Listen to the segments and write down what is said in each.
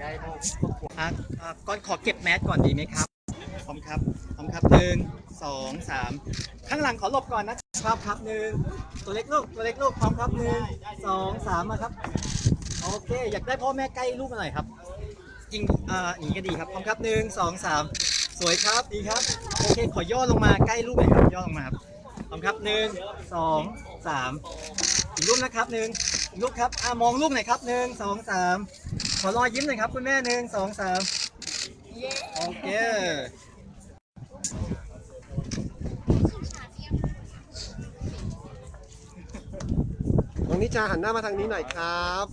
ได้ลูกอะอะก่อนขอเก็บแมสก่อนดีไหมครับพร้อมครับพร้อมครับหนึ่งสองสามข้างหลังขอหลบก่อนนะครับครับหนึ่งตัวเล็กลูกตัวเล็กลูกพร้อมครับหนึ่งสองสามมาครับโอเคอยากได้พ่อแม่ใกล้ลูกมาหน่อยครับจริงอ่าอย่างนี้ก็ดีครับพร้อมครับหนึ่งสองสามสวยครับดีครับโอเคขอย่อลงมาใกล้ลูกหน่อยครับย่อลงมาครับพร้อมครับหนึ่งสองสามอีกรูปนะครับหนึ่งอีกรูปครับอ่ามองลูกหน่อยครับหนึ่งสองสาม ขอรอยยิ้มหน่อยครับคุณแม่หนึ่งสองสามโอเคน้องนิชาหันหน้ามาทางนี้หน่อยครับ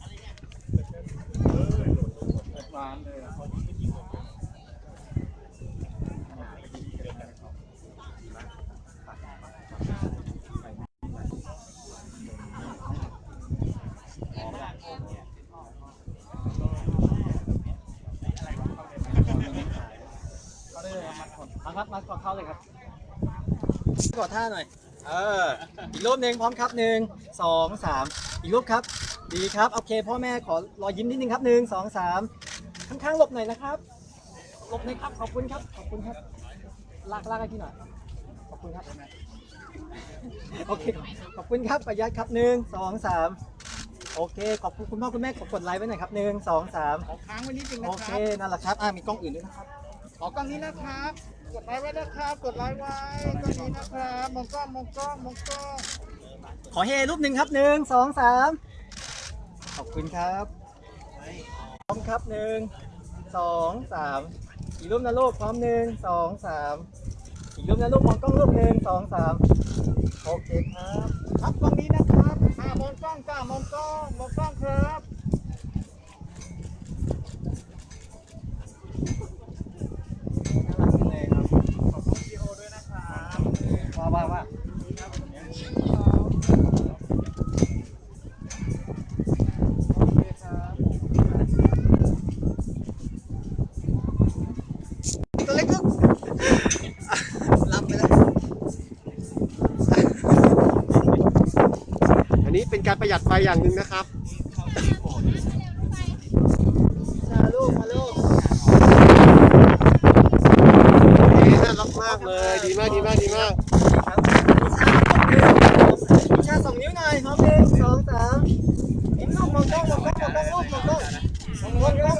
ครับมาก่อนเข้าเลยครับกอดท่าหน่อย เออ อีกรูปหนึ่งพร้อมครับหนึ่งสองสามอีกรูปครับ ดีครับโอเค พ่อแม่ขอรอยยิ้มนิดนึงครับหนึ่งสองสามข้างๆหลบหน่อยนะครับหลบหน่อยครับขอบคุณครับขอบคุณครับลากลากให้พี่หน่อยขอบคุณครับโอเคขอบคุณครับประหยัดครับหนึ่งสองสามโอเค ขอบคุณคุณพ่อคุณแม่ขอกดไลค์ไว้หน่อยครับหนึ่งสองสามขอค้างไว้นิดนึงโอนะเคครับนั่นแหละครับอ่ามีกล้องอื่นด้วยนะครับขอกล้องนี้นะครับ กดไลค์ไว้นะครับ กดไลค์ไว้กล้องนี้นะครับมองกล้องมองกล้องมองกล้องขอเฮรูปหนึ่งครับหนึ่งสองสามขอบคุณครับพร้อมครับหนึ่งสองสามอีกรูปนะลูกพร้อมหนึ่งสองสามอีกรูปนะลูกมองกล้องรูปหนึ่งสองสามโอเคครับครับกล้องนี้นะครับอ่ามองกล้องจ้ามองกล้องมองกล้องครับ น่ารักจังเลยครับ ขอบคุณพีโอด้วยนะครับ ว่าว่าว่าตัวเล็กลูกรับไปแล้วอันนี้เป็นการประหยัดไฟอย่างหนึ่งนะครับ Vamos lá,